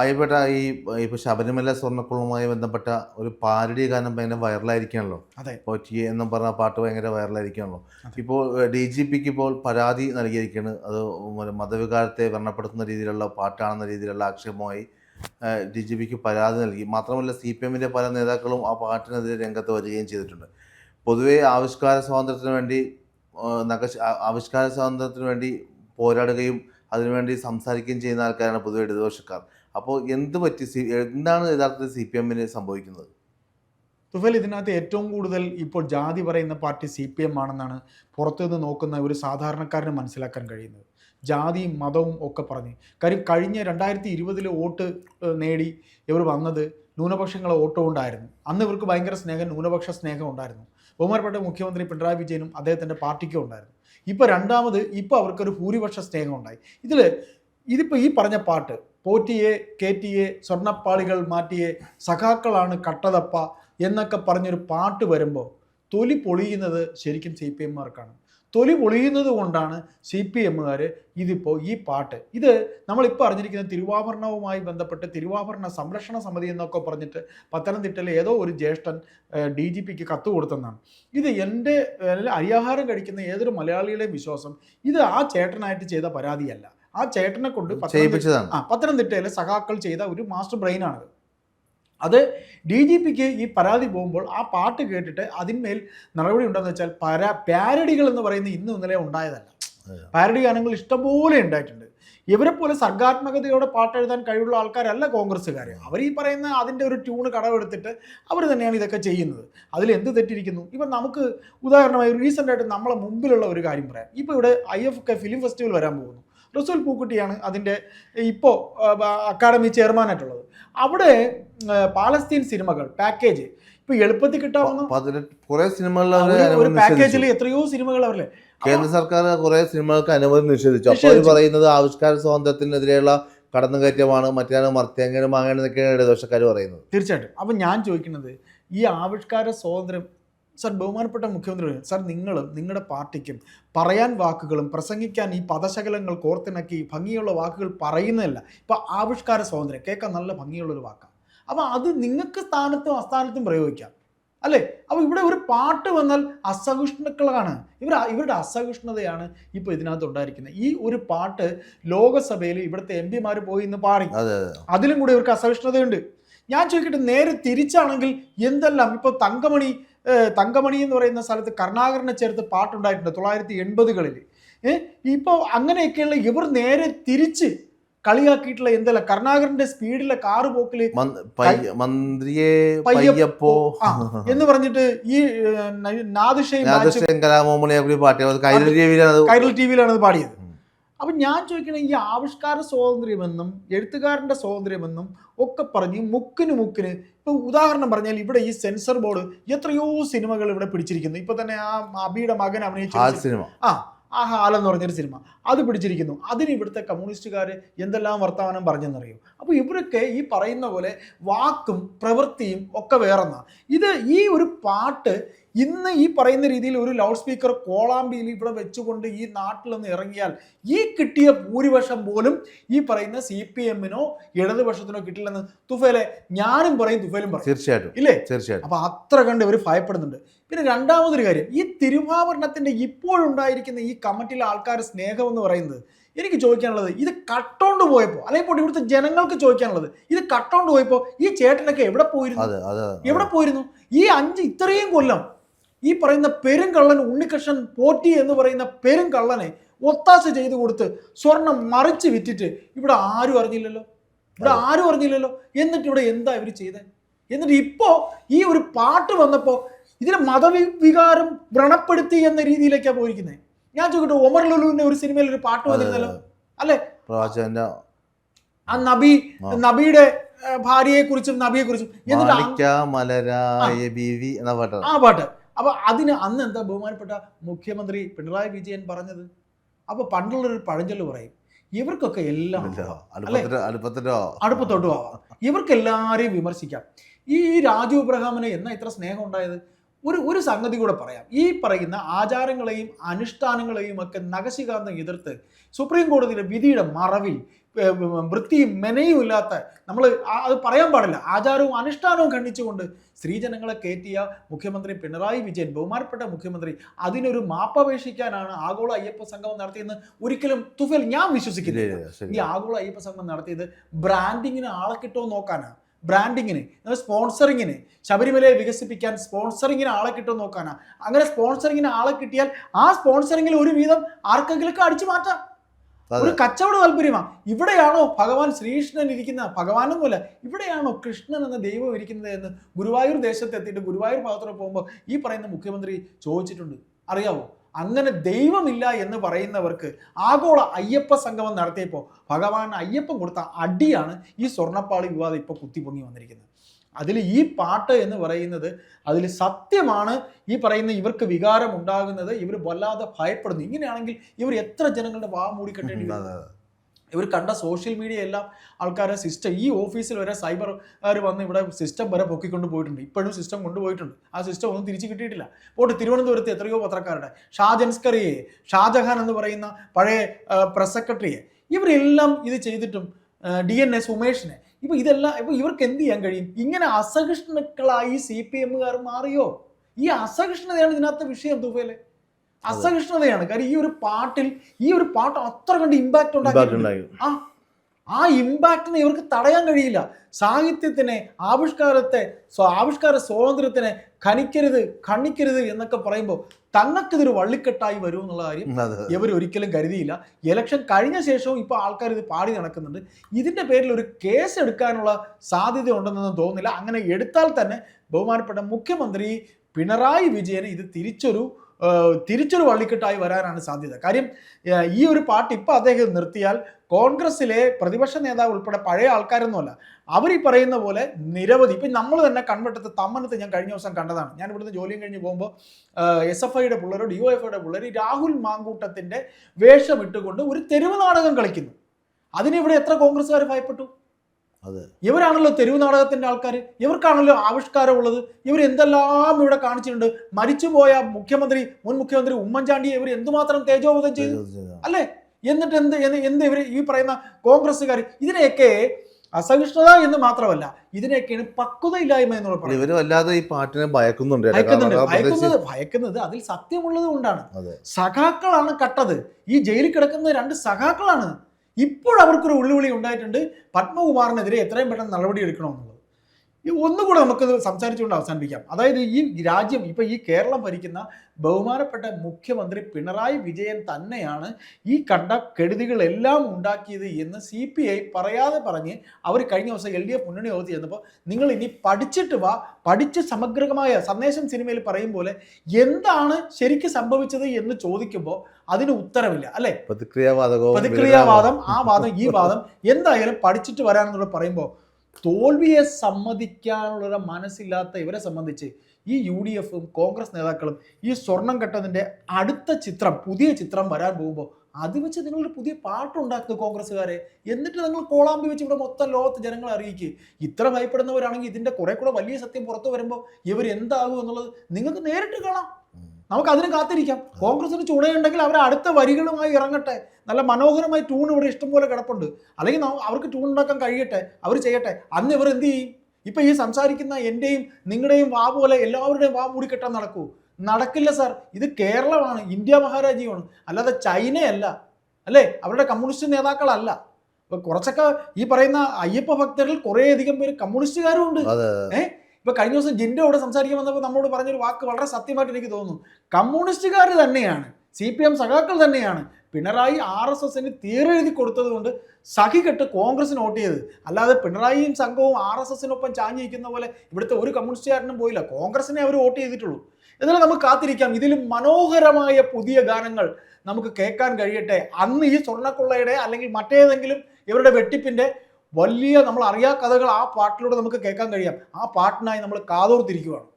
അയ്യപ്പെട്ട ഈ ഇപ്പൊ ശബരിമല സ്വർണക്കുളവുമായി ബന്ധപ്പെട്ട ഒരു പാരഡി ഗാനം ഭയങ്കര വൈറലായിരിക്കണല്ലോ. ഇപ്പോൾ ടി എന്നും പറഞ്ഞ പാട്ട് ഭയങ്കര വൈറലായിരിക്കണല്ലോ. ഇപ്പോൾ ഡി ജി പിക്ക് ഇപ്പോൾ പരാതി നൽകിയിരിക്കുകയാണ് അത് മതവികാരത്തെ വ്രണപ്പെടുത്തുന്ന രീതിയിലുള്ള പാട്ടാണെന്ന രീതിയിലുള്ള ആക്ഷേപമായി ഡി ജി പിക്ക് പരാതി നൽകി. മാത്രമല്ല സി പി എമ്മിന്റെ പല നേതാക്കളും ആ പാട്ടിനെതിരെ രംഗത്ത് വരികയും ചെയ്തിട്ടുണ്ട്. പൊതുവേ ആവിഷ്കാര സ്വാതന്ത്ര്യത്തിന് വേണ്ടി ആ, ആവിഷ്കാര സ്വാതന്ത്ര്യത്തിന് വേണ്ടി പോരാടുകയും അതിനുവേണ്ടി സംസാരിക്കുകയും ചെയ്യുന്ന ആൾക്കാരാണ് പൊതുവെ ഇടതുപക്ഷക്കാർ. അപ്പോൾ എന്ത് പറ്റി? സി എന്താണ് യഥാർത്ഥത്തിൽ സി പി എമ്മിന് സംഭവിക്കുന്നത്? തുഫൽ ഇതിനകത്ത് ഏറ്റവും കൂടുതൽ ഇപ്പോൾ ജാതി പറയുന്ന പാർട്ടി സി പി എം ആണെന്നാണ് പുറത്തുനിന്ന് നോക്കുന്ന ഒരു സാധാരണക്കാരന് മനസ്സിലാക്കാൻ കഴിയുന്നത്. ജാതിയും മതവും ഒക്കെ പറഞ്ഞ്. കാര്യം കഴിഞ്ഞ രണ്ടായിരത്തി ഇരുപതിൽ വോട്ട് നേടി ഇവർ വന്നത് ന്യൂനപക്ഷങ്ങളെ വോട്ട് കൊണ്ടായിരുന്നു അന്ന് ഇവർക്ക് ഭയങ്കര സ്നേഹം ന്യൂനപക്ഷ സ്നേഹം ഉണ്ടായിരുന്നു. ബഹുമാനപ്പെട്ട മുഖ്യമന്ത്രി പിണറായി വിജയനും അദ്ദേഹത്തിന്റെ പാർട്ടിക്കും ഉണ്ടായിരുന്നു. ഇപ്പോൾ രണ്ടാമത് ഇപ്പോൾ അവർക്കൊരു ഭൂരിപക്ഷ സ്നേഹം ഉണ്ടായി. ഇതിൽ ഇതിപ്പോൾ ഈ പറഞ്ഞ പാട്ട് പോറ്റിയെ കേറ്റിയെ സ്വർണപ്പാളികൾ മാറ്റിയെ സഖാക്കളാണ് കട്ടതപ്പ എന്നൊക്കെ പറഞ്ഞൊരു പാട്ട് വരുമ്പോൾ തൊലി പൊളിയുന്നത് ശരിക്കും സി പി എമ്മുകാർക്കാണ് തൊലി പൊളിയുന്നത് കൊണ്ടാണ് സി പി എമ്മുകാർ ഇതിപ്പോൾ ഈ പാട്ട്. ഇത് നമ്മളിപ്പോൾ അറിഞ്ഞിരിക്കുന്ന തിരുവാഭരണവുമായി ബന്ധപ്പെട്ട് തിരുവാഭരണ സംരക്ഷണ സമിതി എന്നൊക്കെ പറഞ്ഞിട്ട് പത്തനംതിട്ടയിലെ ഏതോ ഒരു ജ്യേഷ്ഠൻ ഡി ജി പിക്ക് കത്ത് കൊടുത്തെന്നാണ്. ഇത് എന്റെ അരിയാഹാരം കഴിക്കുന്ന ഏതൊരു മലയാളിയുടെയും വിശ്വാസം ഇത് ആ ചേട്ടനായിട്ട് ചെയ്ത പരാതിയല്ല. ആ ചേട്ടനെ കൊണ്ട് ആ പത്തനംതിട്ടയിലെ സഖാക്കൾ ചെയ്ത ഒരു മാസ്റ്റർ ബ്രെയിനാണത്. അത് ഡി ജി പിക്ക് ഈ പരാതി പോകുമ്പോൾ ആ പാട്ട് കേട്ടിട്ട് അതിന്മേൽ നടപടി ഉണ്ടെന്ന് വെച്ചാൽ പരാ പാരഡികൾ എന്ന് പറയുന്ന ഇന്നും ഇന്നലെ ഉണ്ടായതല്ല. പാരഡി ഗാനങ്ങൾ ഇഷ്ടംപോലെ ഉണ്ടായിട്ടുണ്ട്. ഇവരെ പോലെ സർഗാത്മകതയോടെ പാട്ട് എഴുതാൻ കഴിവുള്ള ആൾക്കാരല്ല കോൺഗ്രസ്സുകാർ അവർ ഈ പറയുന്ന അതിന്റെ ഒരു ട്യൂണ് കടമെടുത്തിട്ട് അവർ തന്നെയാണ് ഇതൊക്കെ ചെയ്യുന്നത്. അതിൽ എന്ത് തെറ്റിരിക്കുന്നു? ഇപ്പം നമുക്ക് ഉദാഹരണമായി റീസെന്റായിട്ട് നമ്മളെ മുമ്പിലുള്ള ഒരു കാര്യം പറയാം. ഇപ്പോൾ ഇവിടെ I F K film festival വരാൻ പോകുന്നു. റസൂൽ പൂക്കുട്ടിയാണ് അതിന്റെ ഇപ്പോൾ അക്കാഡമി ചെയർമാനായിട്ടുള്ളത്. അവിടെ പാലസ്തീൻ സിനിമകൾ പാക്കേജ് ഇപ്പോൾ എളുപ്പത്തിൽ കിട്ടാവുന്ന കുറെ സിനിമകളിൽ ഒരു- പാക്കേജിൽ എത്രയോ സിനിമകൾ അവരല്ലേ കേന്ദ്ര സർക്കാർ കുറേ സിനിമകൾക്ക് അനുമതി നിഷേധിച്ചു. അപ്പോൾ. പറയുന്നത് ആവിഷ്കാര സ്വാതന്ത്ര്യത്തിനെതിരെയുള്ള കടന്നുകയറ്റമാണ് മറ്റേ മർത്തേങ്ങനും വാങ്ങാനെന്നൊക്കെയാണ് ഇടതുപക്ഷക്കാർ പറയുന്നത്. തീർച്ചയായിട്ടും. അപ്പം ഞാൻ ചോദിക്കുന്നത് ഈ ആവിഷ്കാര സ്വാതന്ത്ര്യം സർ ബഹുമാനപ്പെട്ട മുഖ്യമന്ത്രി സാർ നിങ്ങളും നിങ്ങളുടെ പാർട്ടിക്കും പറയാൻ വാക്കുകളും പ്രസംഗിക്കാൻ ഈ പദശകലങ്ങൾ കോർത്തിണക്കി ഭംഗിയുള്ള വാക്കുകൾ പറയുന്നതല്ല. ഇപ്പൊ ആവിഷ്കാര സ്വാതന്ത്ര്യം കേൾക്കാൻ നല്ല ഭംഗിയുള്ളൊരു വാക്കാണ് അപ്പോൾ അത് നിങ്ങൾക്ക് സ്ഥാനത്തും അസ്ഥാനത്തും പ്രയോഗിക്കാം. അല്ലേ? അപ്പോൾ ഇവിടെ ഒരു പാട്ട് വന്നാൽ അസഹിഷ്ണുക്കളാണ്. ഇവർ ഇവരുടെ അസഹിഷ്ണുതയാണ് ഇപ്പോൾ ഇതിനകത്ത് ഉണ്ടായിരിക്കുന്നത്. ഈ ഒരു പാട്ട് ലോകസഭയിൽ ഇവിടുത്തെ എം പിമാർ പോയി ഇന്ന് പാടി. അതെ അതെ അതിലും കൂടി ഇവർക്ക് അസഹിഷ്ണുതയുണ്ട്. ഞാൻ ചോദിക്കട്ടെ നേരെ തിരിച്ചാണെങ്കിൽ എന്തെല്ലാം? ഇപ്പോൾ തങ്കമണി തങ്കമണി എന്ന് പറയുന്ന സ്ഥലത്ത് കരുണാകരനെ ചേർത്ത് പാട്ടുണ്ടായിട്ടുണ്ട് തൊള്ളായിരത്തി എൺപതുകളിൽ ഇപ്പോൾ അങ്ങനെയൊക്കെയുള്ള ഇവർ നേരെ തിരിച്ച് കളിയാക്കിയിട്ടുള്ള എന്തല്ല കരുണാകരന്റെ സ്പീഡിലെ കാറ് പോക്കിൽ മന്ത്രിയെ പയ്യപ്പോ. എന്ന് പറഞ്ഞിട്ട് ഈ ടി വിയിലാണ് അത് പാടിയത്. അപ്പൊ ഞാൻ ചോദിക്കണേ ഈ ആവിഷ്കാര സ്വാതന്ത്ര്യമെന്നും എഴുത്തുകാരന്റെ സ്വാതന്ത്ര്യമെന്നും ഒക്കെ പറഞ്ഞ് മുക്കിന് മുക്കിന് ഇപ്പോൾ ഉദാഹരണം പറഞ്ഞാൽ ഇവിടെ ഈ സെൻസർ ബോർഡ് എത്രയോ സിനിമകൾ ഇവിടെ പിടിച്ചിരിക്കുന്നു. ഇപ്പൊ തന്നെ ആ അബിയുടെ മകൻ അഭിനയിച്ച ആ സിനിമ. ആ ആ ഹാലെന്ന് പറഞ്ഞൊരു സിനിമ. അത് പിടിച്ചിരിക്കുന്നു. അതിന് ഇവിടുത്തെ കമ്മ്യൂണിസ്റ്റുകാർ എന്തെല്ലാം വർത്തമാനം പറഞ്ഞെന്നറിയും? അപ്പോൾ ഇവരൊക്കെ ഈ പറയുന്ന പോലെ വാക്കും പ്രവൃത്തിയും ഒക്കെ വേറെന്നാണ് ഇത് ഈ ഒരു പാട്ട് ഇന്ന് ഈ പറയുന്ന രീതിയിൽ ഒരു ലൗഡ് സ്പീക്കർ കോളാമ്പിയിൽ ഇവിടെ വെച്ചുകൊണ്ട് ഈ നാട്ടിലൊന്ന് ഇറങ്ങിയാൽ ഈ കിട്ടിയ ഭൂരിപക്ഷം പോലും ഈ പറയുന്ന സി പി എമ്മിനോ ഇടതുപക്ഷത്തിനോ കിട്ടില്ലെന്ന് തുഫേലെ ഞാനും പറയും തുഫേലും പറയും. തീർച്ചയായിട്ടും. ഇല്ലേ? തീർച്ചയായിട്ടും. അപ്പൊ അത്ര കണ്ട് ഇവർ ഭയപ്പെടുന്നുണ്ട്. പിന്നെ രണ്ടാമതൊരു കാര്യം ഈ തിരുവാഭരണത്തിന്റെ ഇപ്പോഴുണ്ടായിരിക്കുന്ന ഈ കമ്മിറ്റിയിലെ ആൾക്കാർ സ്നേഹം എന്ന് പറയുന്നത് എനിക്ക് ചോദിക്കാനുള്ളത് ഇത് കട്ടോണ്ട് പോയപ്പോൾ അല്ലെങ്കിൽ ഇവിടുത്തെ ജനങ്ങൾക്ക് ചോദിക്കാനുള്ളത് ഇത് കട്ടോണ്ട് പോയപ്പോൾ ഈ ചേട്ടനൊക്കെ എവിടെ പോയിരുന്നു. എവിടെ പോയിരുന്നു? ഈ അഞ്ച് ഇത്രയും കൊല്ലം ഈ പറയുന്ന പെരുങ്കള്ളൻ ഉണ്ണികൃഷ്ണൻ പോറ്റി എന്ന് പറയുന്ന പെരുങ്കള്ളനെ ഒത്താശ ചെയ്തു കൊടുത്ത് സ്വർണം മറിച്ച് വിറ്റിട്ട് ഇവിടെ ആരും അറിഞ്ഞില്ലല്ലോ. ഇവിടെ ആരും അറിഞ്ഞില്ലല്ലോ. എന്നിട്ട് ഇവിടെ എന്താ ഇവർ ചെയ്തത് എന്നിട്ട് ഇപ്പോൾ ഈ ഒരു പാട്ട് വന്നപ്പോൾ ഇതിനെ മതവികാരം വ്രണപ്പെടുത്തി എന്ന രീതിയിലേക്കാണ് പോയിരിക്കുന്നത് ഞാൻ ചോദിക്കട്ടെ ഒമർ ലുലുവിന്റെ ഒരു സിനിമയിൽ ഒരു പാട്ട് വന്നിരുന്നല്ലോ അല്ലെ? ആ നബി നബിയുടെ ഭാര്യയെ കുറിച്ചും നബിയെ കുറിച്ചും എന്നിട്ട് ആ പാട്ട്. അപ്പൊ അതിന് അന്ന് എന്താ ബഹുമാനപ്പെട്ട മുഖ്യമന്ത്രി പിണറായി വിജയൻ പറഞ്ഞത്? അപ്പൊ പണ്ടുള്ളൊരു പഴഞ്ചൊല്ല് പറയും ഇവർക്കൊക്കെ എല്ലാം അടുപ്പത്തോട്ട് ആവാം. ഇവർക്ക് എല്ലാവരെയും വിമർശിക്കാം. ഈ രാജു ഇബ്രഹാമിന് എന്നാ ഇത്ര സ്നേഹം ഉണ്ടായത്? ഒരു ഒരു സംഗതി കൂടെ പറയാം. ഈ പറയുന്ന ആചാരങ്ങളെയും അനുഷ്ഠാനങ്ങളെയും ഒക്കെ നഖശികാന്തം എതിർത്ത് സുപ്രീം കോടതിയുടെ വിധിയുടെ മറവിൽ വൃത്തിയും മെനയും ഇല്ലാത്ത നമ്മൾ അത് പറയാൻ പാടില്ല. ആചാരവും അനുഷ്ഠാനവും ഖണ്ഡിച്ചുകൊണ്ട് സ്ത്രീജനങ്ങളെ കയറ്റിയ മുഖ്യമന്ത്രി പിണറായി വിജയൻ ബഹുമാനപ്പെട്ട മുഖ്യമന്ത്രി അതിനൊരു മാപ്പപേക്ഷിക്കാനാണ് ആഗോള അയ്യപ്പ സംഗമം നടത്തിയെന്ന് ഒരിക്കലും തുഫൽ ഞാൻ വിശ്വസിക്കുന്നില്ല. ഈ ആഗോള അയ്യപ്പ സംഗമം നടത്തിയത് ബ്രാൻഡിങ്ങിന് ആളെ കിട്ടുമോ നോക്കാനാണ് ബ്രാൻഡിങ്ങിന് സ്പോൺസറിങ്ങിന് ശബരിമലയെ വികസിപ്പിക്കാൻ സ്പോൺസറിങ്ങിന് ആളെ കിട്ടുമോ നോക്കാനാണ് അങ്ങനെ സ്പോൺസറിങ്ങിന് ആളെ കിട്ടിയാൽ ആ സ്പോൺസറിങ്ങിൽ ഒരു വീതം ആർക്കെങ്കിലും അടിച്ചു മാറ്റാം. ഒരു കച്ചവട താല്പര്യമാണ് ഇവിടെയാണോ ഭഗവാൻ ശ്രീകൃഷ്ണൻ ഇരിക്കുന്ന? ഭഗവാനൊന്നുമല്ല. ഇവിടെയാണോ കൃഷ്ണൻ എന്ന ദൈവം ഇരിക്കുന്നത് എന്ന് ഗുരുവായൂർ ദേശത്ത് എത്തിയിട്ട് ഗുരുവായൂർ ഭാഗത്തോടെ പോകുമ്പോൾ ഈ പറയുന്ന മുഖ്യമന്ത്രി ചോദിച്ചിട്ടുണ്ട്. അറിയാവോ? അങ്ങനെ ദൈവമില്ല എന്ന് പറയുന്നവർക്ക് ആഗോള അയ്യപ്പ സംഗമം നടത്തിയപ്പോൾ ഭഗവാൻ അയ്യപ്പം കൊടുത്ത അടിയാണ് ഈ സ്വർണപ്പാളി വിവാദം ഇപ്പോൾ കുത്തിപ്പൊങ്ങി വന്നിരിക്കുന്നത്. അതിൽ ഈ പാട്ട് എന്ന് പറയുന്നത് അതിൽ സത്യമാണ്. ഈ പറയുന്ന ഇവർക്ക് വികാരം ഉണ്ടാകുന്നത് ഇവർ വല്ലാതെ ഭയപ്പെടുന്നു. ഇങ്ങനെയാണെങ്കിൽ ഇവർ എത്ര ജനങ്ങളുടെ വാ അതെ, അതെ. ഇവർ കണ്ട സോഷ്യൽ മീഡിയ എല്ലാം ആൾക്കാരെ സിസ്റ്റം ഈ ഓഫീസിൽ വരെ സൈബർ വന്ന് ഇവിടെ സിസ്റ്റം വരെ പൊക്കിക്കൊണ്ട് പോയിട്ടുണ്ട്. ഇപ്പോഴും സിസ്റ്റം കൊണ്ടുപോയിട്ടുണ്ട്. ആ സിസ്റ്റം ഒന്നും തിരിച്ചു കിട്ടിയിട്ടില്ല. പോട്ട് തിരുവനന്തപുരത്ത് എത്രയോ പത്രക്കാരുടെ ഷാജൻസ്കറിയെ ഷാജഹാൻ എന്ന് പറയുന്ന പഴയ പ്രസ് സെക്രട്ടറിയെ ഇവരെല്ലാം ഇത് ചെയ്തിട്ടും ഡി എൻ എസ് ഉമേഷിനെ ഇപ്പൊ ഇതെല്ലാം ഇപ്പൊ ഇവർക്ക് എന്ത് ചെയ്യാൻ കഴിയും? ഇങ്ങനെ അസഹിഷ്ണുക്കളായി സി പി എമ്മുകാർ മാറിയോ? ഈ അസഹിഷ്ണുതയാണ് ഇതിനകത്ത് വിഷയം തുഫേലെ. അസഹിഷ്ണുതയാണ്. കാര്യം ഈ ഒരു പാട്ടിൽ ഈ ഒരു പാട്ട് അത്ര കണ്ട് ഇമ്പാക്ട് ഉണ്ടാക്കി ആ ആ ഇമ്പാക്റ്റിനെ ഇവർക്ക് തടയാൻ കഴിയില്ല. സാഹിത്യത്തിനെ ആവിഷ്കാരത്തെ ആവിഷ്കാര സ്വാതന്ത്ര്യത്തിനെ ഖനിക്കരുത് ഖണ്ണിക്കരുത് എന്നൊക്കെ പറയുമ്പോൾ തങ്ങൾക്കിതൊരു വള്ളിക്കെട്ടായി വരും എന്നുള്ള കാര്യം. ഇവർ ഒരിക്കലും കരുതിയില്ല. ഇലക്ഷൻ കഴിഞ്ഞ ശേഷവും ഇപ്പോൾ ആൾക്കാർ ഇത് പാടി നടക്കുന്നുണ്ട്. ഇതിന്റെ പേരിൽ ഒരു കേസ് എടുക്കാനുള്ള സാധ്യത ഉണ്ടെന്നൊന്നും തോന്നുന്നില്ല. അങ്ങനെ എടുത്താൽ തന്നെ ബഹുമാനപ്പെട്ട മുഖ്യമന്ത്രി പിണറായി വിജയന് ഇത് തിരിച്ചൊരു തിരിച്ചൊരു വള്ളിക്കെട്ടായി വരാനാണ് സാധ്യത. കാര്യം ഈ ഒരു പാർട്ടി ഇപ്പം അദ്ദേഹം നിർത്തിയാൽ കോൺഗ്രസിലെ പ്രതിപക്ഷ നേതാവ് ഉൾപ്പെടെ പഴയ ആൾക്കാരൊന്നുമല്ല. അവർ ഈ പറയുന്ന പോലെ നിരവധി ഇപ്പം നമ്മൾ തന്നെ കൺവെട്ടത്ത് തമ്മനത്ത് ഞാൻ കഴിഞ്ഞ ദിവസം കണ്ടതാണ്. ഞാൻ ഇവിടുന്ന് ജോലിയും കഴിഞ്ഞ് പോകുമ്പോൾ എസ് എഫ് ഐയുടെ പിള്ളേരോ ഡി ഒ എഫ് ഐയുടെ പിള്ളേർ രാഹുൽ മാങ്കൂട്ടത്തിന്റെ വേഷം ഇട്ടുകൊണ്ട് ഒരു തെരുവ് നാടകം കളിക്കുന്നു. അതിനിവിടെ എത്ര കോൺഗ്രസ്സുകാർ ഭയപ്പെട്ടു. ഇവരാണല്ലോ തെരുവ് നാടകത്തിന്റെ ആൾക്കാർ ഇവർക്കാണല്ലോ ആവിഷ്കാരമുള്ളത്. ഇവർ എന്തെല്ലാം ഇവിടെ കാണിച്ചിട്ടുണ്ട്. മരിച്ചുപോയ മുഖ്യമന്ത്രി മുൻ മുഖ്യമന്ത്രി ഉമ്മൻചാണ്ടിയെ ഇവർ എന്തുമാത്രം തേജോബോധം ചെയ്തു? അല്ലേ? എന്നിട്ട് എന്ത് എന്ത് ഇവർ ഈ പറയുന്ന കോൺഗ്രസ്സുകാർ ഇതിനെയൊക്കെ അസഹിഷ്ണുത എന്ന് മാത്രമല്ല ഇതിനെയൊക്കെയാണ് പക്വതയില്ലായ്മ എന്നുള്ള പറയുന്നത്. ഇവർ വല്ലാതെ ഈ പാട്ടിനെ ഭയക്കുന്നുണ്ട് ഭയക്കുന്നത് ഭയക്കുന്നത് അതിൽ സത്യമുള്ളത് കൊണ്ടാണ്. സഖാക്കളാണ് കട്ടത്. ഈ ജയിലിൽ കിടക്കുന്ന രണ്ട് സഖാക്കളാണ് ഇപ്പോൾ അവർക്കൊരു ഉള്ളുവിളി ഉണ്ടായിട്ടുണ്ട്. പത്മകുമാറിനെതിരെ എത്രയും പെട്ടെന്ന് നടപടി എടുക്കണമെന്നുള്ളത്. ഒന്നുകൂടെ നമുക്ക് സംസാരിച്ചുകൊണ്ട് അവസാനിപ്പിക്കാം. അതായത് ഈ രാജ്യം ഇപ്പൊ ഈ കേരളം ഭരിക്കുന്ന ബഹുമാനപ്പെട്ട മുഖ്യമന്ത്രി പിണറായി വിജയൻ തന്നെയാണ് ഈ കണ്ട കെടുതികളെല്ലാം ഉണ്ടാക്കിയത് എന്ന് സി പി ഐ പറയാതെ പറഞ്ഞ് അവർ കഴിഞ്ഞ ദിവസം എൽ ഡി എഫ് മുന്നണി യോഗത്തിൽ ചെന്നപ്പോൾ നിങ്ങൾ ഇനി പഠിച്ചിട്ട് വാ പഠിച്ച് സമഗ്രമായ സന്ദേശം സിനിമയിൽ പറയും പോലെ എന്താണ് ശരിക്കും സംഭവിച്ചത് എന്ന് ചോദിക്കുമ്പോൾ അതിന് ഉത്തരവില്ല അല്ലെ? പ്രതിക്രിയാവാദം പ്രതിക്രിയാവാദം ആ വാദം ഈ വാദം എന്തായാലും പഠിച്ചിട്ട് വരാനെന്നുള്ള പറയുമ്പോൾ തോൽവിയെ സമ്മതിക്കാനുള്ള മനസ്സില്ലാത്ത ഇവരെ സംബന്ധിച്ച് ഈ യു ഡി എഫും കോൺഗ്രസ് നേതാക്കളും ഈ സ്വർണം കെട്ടതിന്റെ അടുത്ത ചിത്രം പുതിയ ചിത്രം വരാൻ പോകുമ്പോൾ അത് വെച്ച് നിങ്ങളൊരു പുതിയ പാട്ടുണ്ടാക്കുക കോൺഗ്രസ്സുകാരെ. എന്നിട്ട് നിങ്ങൾ കോളാമ്പി വെച്ച് ഇവിടെ മൊത്തം ലോകത്ത് ജനങ്ങളെ അറിയിക്കുക ഇത്ര ഭയപ്പെടുന്നവരാണെങ്കിൽ ഇതിന്റെ കുറെ കൂടെ വലിയ സത്യം പുറത്തു വരുമ്പോൾ ഇവർ എന്താകും എന്നുള്ളത് നിങ്ങൾക്ക് നേരിട്ട് കാണാം. നമുക്ക് അതിന് കാത്തിരിക്കാം. കോൺഗ്രസിന് ചുണയുണ്ടെങ്കിൽ അവർ അടുത്ത വരികളുമായി ഇറങ്ങട്ടെ. നല്ല മനോഹരമായി ട്യൂൺ ഇവിടെ ഇഷ്ടംപോലെ കിടപ്പുണ്ട്. അല്ലെങ്കിൽ അവർക്ക് ട്യൂൺ ഉണ്ടാക്കാൻ കഴിയട്ടെ. അവർ ചെയ്യട്ടെ. അന്ന് ഇവർ എന്ത് ചെയ്യും? ഇപ്പൊ ഈ സംസാരിക്കുന്ന എന്റെയും നിങ്ങളുടെയും വാ പോലെ എല്ലാവരുടെയും വാ മൂടിക്കെട്ടാൻ നടക്കൂ. നടക്കില്ല സാർ ഇത് കേരളമാണ്. ഇന്ത്യ മഹാരാജ്യമാണ്. അല്ലാതെ ചൈനയല്ല. അല്ലേ? അവരുടെ കമ്മ്യൂണിസ്റ്റ് നേതാക്കളല്ല. ഇപ്പൊ കുറച്ചൊക്കെ ഈ പറയുന്ന അയ്യപ്പ ഭക്തരിൽ കുറേയധികം പേര് കമ്മ്യൂണിസ്റ്റുകാരും ഉണ്ട് ഏഹ് ഇപ്പൊ കഴിഞ്ഞ ദിവസം ജിൻഡോട് സംസാരിക്കാൻ വന്നപ്പോൾ നമ്മളോട് പറഞ്ഞൊരു വാക്ക് വളരെ സത്യമായിട്ട് എനിക്ക് തോന്നുന്നു. കമ്മ്യൂണിസ്റ്റുകാർ തന്നെയാണ് സി പി എം സഖാക്കൾ തന്നെയാണ് പിണറായി ആർ എസ് എസിന് തീരെഴുതി കൊടുത്തത് കൊണ്ട് സഖികെട്ട് കോൺഗ്രസിന് വോട്ട് ചെയ്തത്. അല്ലാതെ പിണറായിയും സംഘവും ആർ എസ് എസിനൊപ്പം ചാഞ്ഞ് നിൽക്കുന്ന പോലെ ഇവിടുത്തെ ഒരു കമ്മ്യൂണിസ്റ്റുകാരനും പോയില്ല. കോൺഗ്രസിനെ അവർ വോട്ട് ചെയ്തിട്ടുള്ളൂ. എന്നാലും നമുക്ക് കാത്തിരിക്കാം. ഇതിലും മനോഹരമായ പുതിയ ഗാനങ്ങൾ നമുക്ക് കേൾക്കാൻ കഴിയട്ടെ. അന്ന് ഈ സ്വർണക്കൊള്ളയുടെ അല്ലെങ്കിൽ മറ്റേതെങ്കിലും ഇവരുടെ വെട്ടിപ്പിന്റെ വലിയ നമ്മൾ അറിയാ കഥകൾ ആ പാട്ടിലൂടെ നമുക്ക് കേൾക്കാൻ കഴിയാം. ആ പാട്ടിനായി നമ്മൾ കാതോർത്തിരിക്കുകയാണ്